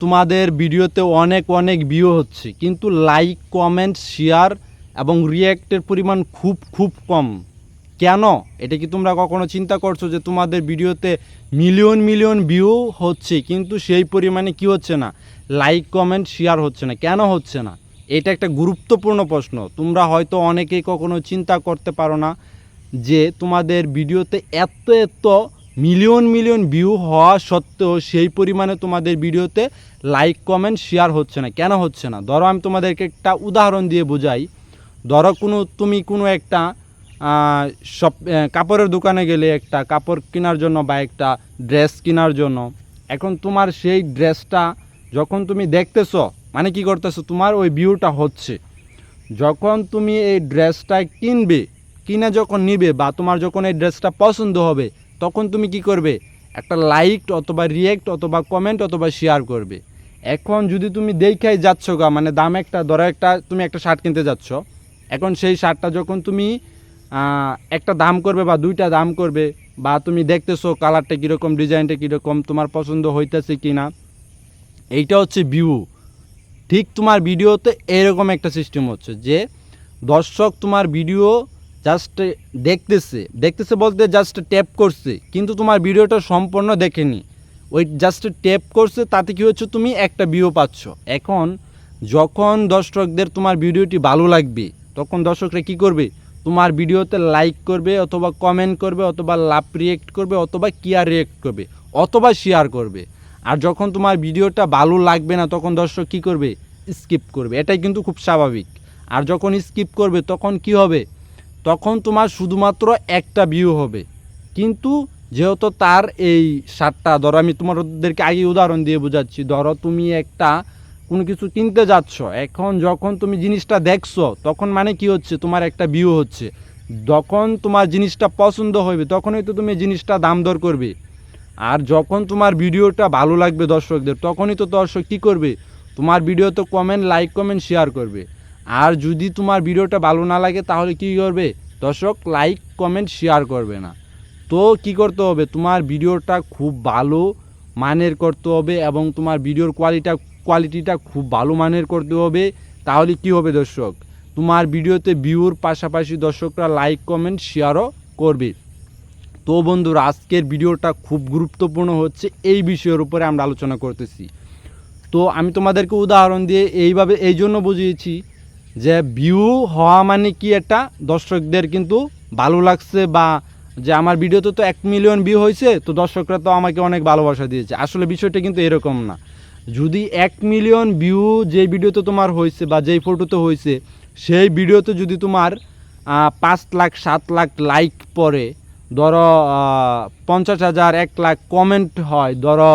তোমাদের ভিডিওতে অনেক অনেক ভিউ হচ্ছে। কিন্তু লাইক কমেন্ট শেয়ার এবং রিয়্যাক্টের পরিমাণ খুব খুব কম। কেন? এটা কি তোমরা কখনো চিন্তা করছ যে তোমাদের ভিডিওতে মিলিয়ন মিলিয়ন ভিউ হচ্ছে, কিন্তু সেই পরিমাণে কি হচ্ছে না? লাইক কমেন্ট শেয়ার হচ্ছে না। কেন হচ্ছে না? এটা একটা গুরুত্বপূর্ণ প্রশ্ন। তোমরা হয়তো অনেকেই কখনো চিন্তা করতে পারো না যে তোমাদের ভিডিওতে এত এত মিলিয়ন মিলিয়ন ভিউ হওয়া সত্ত্বেও সেই পরিমাণে তোমাদের ভিডিওতে লাইক, কমেন্ট, শেয়ার হচ্ছে না। কেন হচ্ছে না? ধরো আমি তোমাদেরকে একটা উদাহরণ দিয়ে বোঝাই। ধরো কোনো, তুমি কোনো একটা সব কাপড়ের দোকানে গেলে একটা কাপড় কেনার জন্য বা একটা ড্রেস কেনার জন্য, এখন তোমার সেই ড্রেসটা যখন তুমি দেখতেছ মানে কি করতেছো? তোমার ওই ভিউটা হচ্ছে। যখন তুমি এই ড্রেসটা কিনবে, কিনে যখন নিবে বা তোমার যখন এই ড্রেসটা পছন্দ হবে তখন তুমি কি করবে? একটা লাইক অথবা রিয়েক্ট অথবা কমেন্ট অথবা শেয়ার করবে। এখন যদি তুমি দেখাই যাচ্ছ গা মানে দাম একটা, ধরো একটা, তুমি একটা শার্ট কিনতে যাচ্ছ। এখন সেই শার্টটা যখন তুমি একটা দাম করবে বা দুইটা দাম করবে, বা তুমি দেখতেছো কালারটা কীরকম ডিজাইনটা কীরকম, তোমার পছন্দ হইতেছে কি না এইটা হচ্ছে ভিউ ঠিক তোমার ভিডিওতে এরকম একটা সিস্টেম হচ্ছে যে, দর্শক তোমার ভিডিও জাস্ট দেখতেছে। দেখতেছে বলতে জাস্ট ট্যাপ করছে। কিন্তু তোমার ভিডিওটা সম্পূর্ণ দেখেনি। ওই জাস্ট ট্যাপ করছে, তাতে কি হচ্ছে? তুমি একটা ভিউ পাচ্ছ। এখন যখন দর্শকদের তোমার ভিডিওটি ভালো লাগবে, তখন দর্শকরা কি করবে? তোমার ভিডিওতে লাইক করবে, অথবা কমেন্ট করবে, অথবা লাভ রিয়েক্ট করবে, অথবা কিয়ার রিয়েক্ট করবে, অথবা শেয়ার করবে। আর যখন তোমার ভিডিওটা ভালো লাগবে না, তখন দর্শক কি করবে? স্কিপ করবে। এটাই কিন্তু খুব স্বাভাবিক। আর যখন স্কিপ করবে, তখন কি হবে? তখন তোমার শুধুমাত্র একটা ভিউ হবে। কিন্তু যেহেতু তার এই সারটা ধরো আমি তোমাদেরকে আগে উদাহরণ দিয়ে বোঝাচ্ছি, ধরো তুমি একটা কোনো কিছু কিনতে যাচ্ছ, এখন যখন তুমি জিনিসটা দেখছ, তখন মানে কি হচ্ছে? তোমার একটা ভিউ হচ্ছে। যখন তোমার জিনিসটা পছন্দ হবে, তখনই তো তুমি জিনিসটা দাম দর করবে। আর যখন তোমার ভিডিওটা ভালো লাগবে দর্শকদের, তখনই তো দর্শক কী করবে? তোমার ভিডিওতে কমেন্ট লাইক কমেন্ট শেয়ার করবে। আর যদি তোমার ভিডিওটা ভালো না লাগে, তাহলে কী করবে? দর্শক লাইক কমেন্ট শেয়ার করবে না। তো কি করতে হবে? তোমার ভিডিওটা খুব ভালো মানের করতে হবে এবং তোমার ভিডিওর কোয়ালিটা কোয়ালিটিটা খুব ভালো মানের করতে হবে। তাহলে কি হবে দর্শক? তোমার ভিডিওতে ভিউর পাশাপাশি দর্শকরা লাইক কমেন্ট শেয়ারও করবে। তো বন্ধুরা, আজকের ভিডিওটা খুব গুরুত্বপূর্ণ হচ্ছে, এই বিষয়ের উপরে আমরা আলোচনা করতেছি। তো আমি তোমাদেরকে উদাহরণ দিয়ে এইভাবে, এই জন্য বুঝিয়েছি যে ভিউ হওয়া মানে কি এটা দর্শকদের কিন্তু ভালো লাগছে বা যে আমার ভিডিওতে তো এক মিলিয়ন ভিউ হয়েছে, তো দর্শকরা তো আমাকে অনেক ভালোবাসা দিয়েছে। আসলে বিষয়টা কিন্তু এরকম না। যদি এক মিলিয়ন ভিউ যে ভিডিওতে তোমার হয়েছে বা যেই ফটোতে হয়েছে, সেই ভিডিওতে যদি তোমার পাঁচ লাখ, সাত লাখ লাইক পরে ধরো পঞ্চাশ হাজার, এক লাখ কমেন্ট হয়, ধরো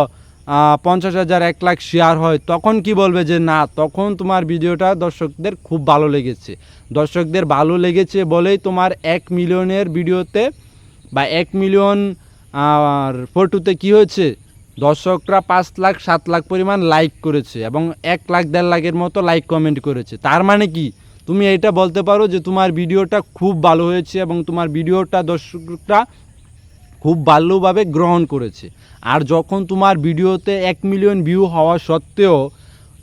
পঞ্চাশ হাজার এক লাখ শেয়ার হয়, তখন কি বলবে যে না, তখন তোমার ভিডিওটা দর্শকদের খুব ভালো লেগেছে। দর্শকদের ভালো লেগেছে বলেই তোমার এক মিলিয়নের ভিডিওতে বা এক মিলিয়ন আর ফটোতে কি হয়েছে? দর্শকরা পাঁচ লাখ, সাত লাখ পরিমাণ লাইক করেছে এবং এক লাখ, দেড় লাখের মতো লাইক কমেন্ট করেছে। তার মানে কি? তুমি এটা বলতে পারো যে তোমার ভিডিওটা খুব ভালো হয়েছে এবং তোমার ভিডিওটা দর্শকরা খুব ভালোভাবে গ্রহণ করেছে। আর যখন তোমার ভিডিওতে এক মিলিয়ন ভিউ হওয়া সত্ত্বেও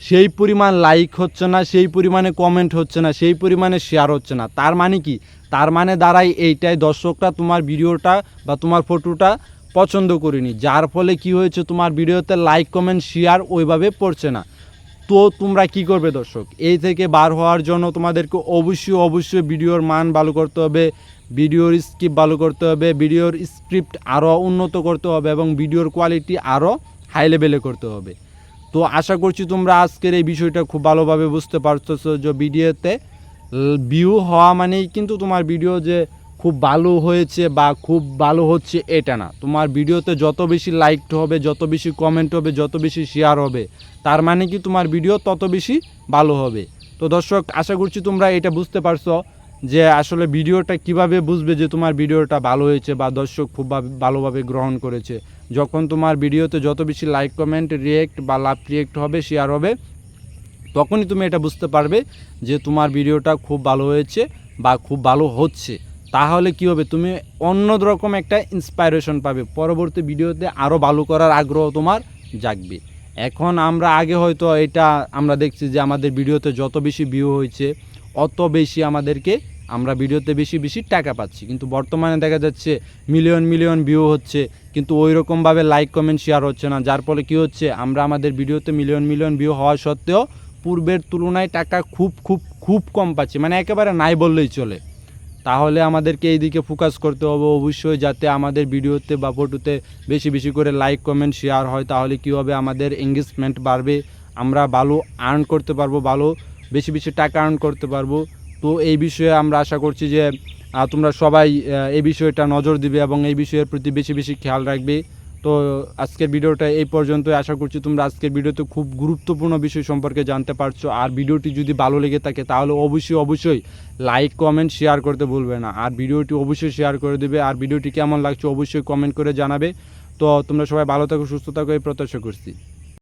সেই পরিমাণ লাইক হচ্ছে না, সেই পরিমাণে কমেন্ট হচ্ছে না, সেই পরিমাণে শেয়ার হচ্ছে না, তার মানে কি? তার মানে দাঁড়াই এইটাই, দর্শকরা তোমার ভিডিওটা বা তোমার ফটোটা পছন্দ করিনি, যার ফলে কি হয়েছে তোমার ভিডিওতে লাইক কমেন্ট শেয়ার ওইভাবে পড়ছে না। তো তোমরা কি করবে দর্শক? এই থেকে বার হওয়ার জন্য তোমাদেরকে অবশ্যই অবশ্যই ভিডিওর মান ভালো করতে হবে ভিডিওর স্ক্রিপ্ট ভালো করতে হবে, ভিডিওর স্ক্রিপ্ট আরও উন্নত করতে হবে এবং ভিডিওর কোয়ালিটি আরও হাই লেভেলে করতে হবে। তো আশা করছি তোমরা আজকের এই বিষয়টা খুব ভালোভাবে বুঝতে পারতেছো যে ভিডিওতে ভিউ হওয়া মানেই কিন্তু তোমার ভিডিও যে খুব ভালো হয়েছে বা খুব ভালো হচ্ছে এটা না। তোমার ভিডিওতে যত বেশি লাইক হবে, যত বেশি কমেন্ট হবে, যত বেশি শেয়ার হবে, তার মানে কি তোমার ভিডিও তত বেশি ভালো হবে। তো দর্শক, আশা করছি তোমরা এটা বুঝতে পারছ। যে আসলে ভিডিওটা কীভাবে বুঝবে যে তোমার ভিডিওটা ভালো হয়েছে বা দর্শক খুব ভালোভাবে গ্রহণ করেছে? যখন তোমার ভিডিওতে যত বেশি লাইক কমেন্ট রিয়েক্ট বা লাভ রিয়েক্ট হবে শেয়ার হবে, তখনই তুমি এটা বুঝতে পারবে যে তোমার ভিডিওটা খুব ভালো হয়েছে বা খুব ভালো হচ্ছে। তাহলে কি হবে? তুমি অন্য রকম একটা ইন্সপাইরেশন পাবে। পরবর্তী ভিডিওতে আরও ভালো করার আগ্রহ তোমার জাগবে। এখন আমরা আগে হয়তো এটা আমরা দেখছি যে আমাদের ভিডিওতে যত বেশি ভিউ হয়েছে, অত বেশি আমাদেরকে আমরা ভিডিওতে বেশি বেশি টাকা পাচ্ছি। কিন্তু বর্তমানে দেখা যাচ্ছে মিলিয়ন মিলিয়ন ভিউ হচ্ছে। কিন্তু ওই রকমভাবে লাইক কমেন্ট শেয়ার হচ্ছে না। যার ফলে কী হচ্ছে? আমরা আমাদের ভিডিওতে মিলিয়ন মিলিয়ন ভিউ হওয়া সত্ত্বেও পূর্বের তুলনায় টাকা খুব খুব খুব কম পাচ্ছি। মানে একেবারে নাই বললেই চলে। তাহলে আমাদেরকে এই দিকে ফোকাস করতে হবে অবশ্যই যাতে আমাদের ভিডিওতে বা ফটোতে বেশি বেশি করে লাইক কমেন্ট শেয়ার হয়। তাহলে কী হবে? আমাদের এঙ্গেজমেন্ট বাড়বে। আমরা ভালো আর্ন করতে পারব, ভালো বেশি বেশি টাকা আর্ন করতে পারব। তো এই বিষয়ে আমরা আশা করছি যে তোমরা সবাই এই বিষয়টা নজর দিবে এবং এই বিষয়ের প্রতি বেশি বেশি খেয়াল রাখবে। তো আজকের ভিডিওটা এই পর্যন্তই। আশা করছি তোমরা আজকের ভিডিওতে খুব গুরুত্বপূর্ণ বিষয় সম্পর্কে জানতে পারছ। আর ভিডিওটি যদি ভালো লেগে থাকে, তাহলে অবশ্যই অবশ্যই লাইক, কমেন্ট, শেয়ার করতে ভুলবে না। আর ভিডিওটি অবশ্যই শেয়ার করে দেবে। আর ভিডিওটি কেমন লাগছে অবশ্যই কমেন্ট করে জানাবে। তো তোমরা সবাই ভালো থাকো, সুস্থ থাকো। এই প্রত্যাশা করছি।